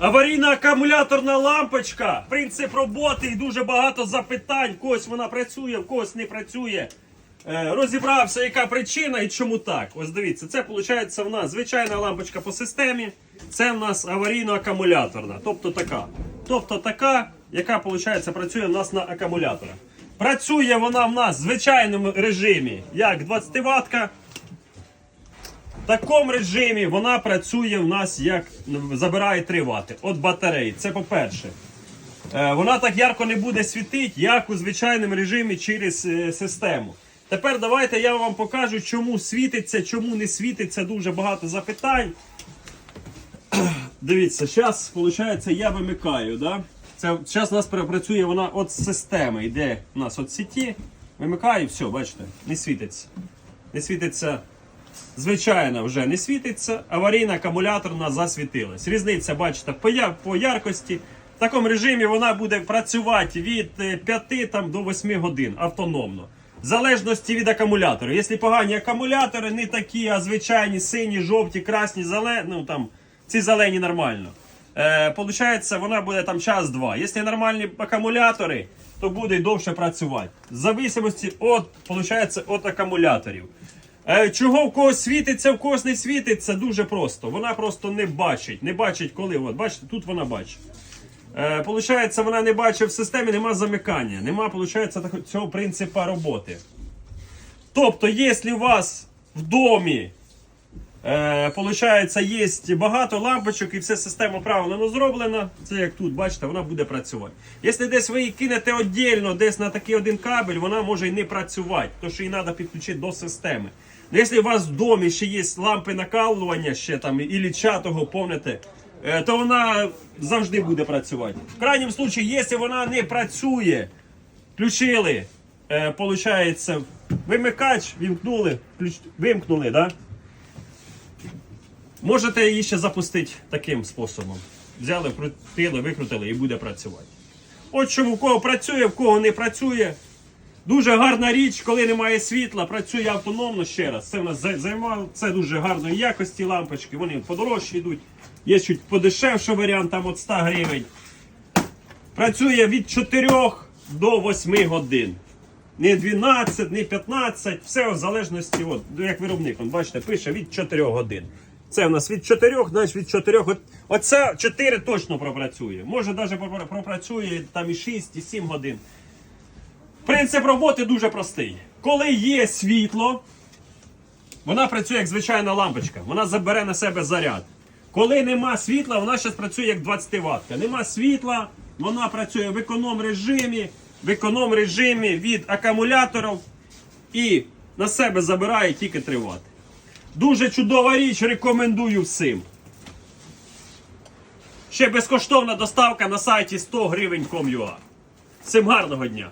Аварійна акумуляторна лампочка. Принцип роботи і дуже багато запитань. Когось вона працює, в когось не працює. Е, розібрався, яка причина і чому так. Ось дивіться, це виходить в нас звичайна лампочка по системі. Це в нас аварійно-акумуляторна. Тобто така. Тобто така, яка виходить, працює в нас на акумуляторах. Працює вона в нас в звичайному режимі, як 20 ватка. Такому режимі вона працює в нас як забирає 3 Вт від батареї. Це по-перше. Е, Вона так ярко не буде світити, як у звичайному режимі через е, систему. Тепер давайте я вам покажу, чому світиться, чому не світиться. Дуже багато запитань. Дивіться, зараз, виходить, я вимикаю. Да? Це зараз у нас працює вона від системи. Йде у нас від сіті. Вимикаю, все, бачите, не світиться. Не світиться. Звичайно, вже не світиться. Аварійна акумуляторна засвітилась. Різниця, бачите, по, я- по яркості. В такому режимі вона буде працювати від е, 5 там, до 8 годин автономно. В залежності від акумулятора. Якщо погані акумулятори, не такі, а звичайні сині, жовті, красні, зелені, ну там ці зелені нормально. Е, получається, вона буде там час-два. Якщо нормальні акумулятори, то буде довше працювати. В зависимості від, получається, від акумуляторів. Е, Чого в когось світиться, в когось не світиться, дуже просто. Вона просто не бачить. Не бачить, коли. От, бачите, тут вона бачить. Е, Получається, вона не бачить в системі, нема замикання, нема, получається, цього принципу роботи. Тобто, якщо у вас в домі Е, Получається, є багато лампочок і вся система правильно зроблена. Це як тут, бачите, вона буде працювати. Якщо десь ви її кинете віддільно, десь на такий один кабель, вона може і не працювати, тому що її треба підключити до системи. Ну, Якщо у вас в домі ще є лампи накалування, ще там і лічатого, помните, е, то вона завжди буде працювати. В крайньому випадку, якщо вона не працює, включили, е, получається, вимикач, вімкнули, включ... вимкнули, да? Можете її ще запустити таким способом. Взяли, вкрутили, викрутили і буде працювати. От що в кого працює, в кого не працює. Дуже гарна річ, коли немає світла, працює автономно ще раз. Це в нас за- займало, це дуже гарної якості лампочки, вони подорожчі йдуть. Є чуть подешевший варіант, там от 100 гривень. Працює від 4 до 8 годин. Не 12, не 15, все в залежності, от, як виробник, он, бачите, пише від 4 годин. Це в нас від 4, значить від 4. От, оце 4 точно пропрацює. Може навіть пропрацює там і 6, і 7 годин. Принцип роботи дуже простий. Коли є світло, вона працює як звичайна лампочка. Вона забере на себе заряд. Коли нема світла, вона зараз працює як 20 ватка. Нема світла, вона працює в економ режимі, в економ режимі від акумуляторів і на себе забирає тільки 3 Вт. Дуже чудова річ, рекомендую всім. Ще безкоштовна доставка на сайті 100 гривень.com.ua. Всім гарного дня!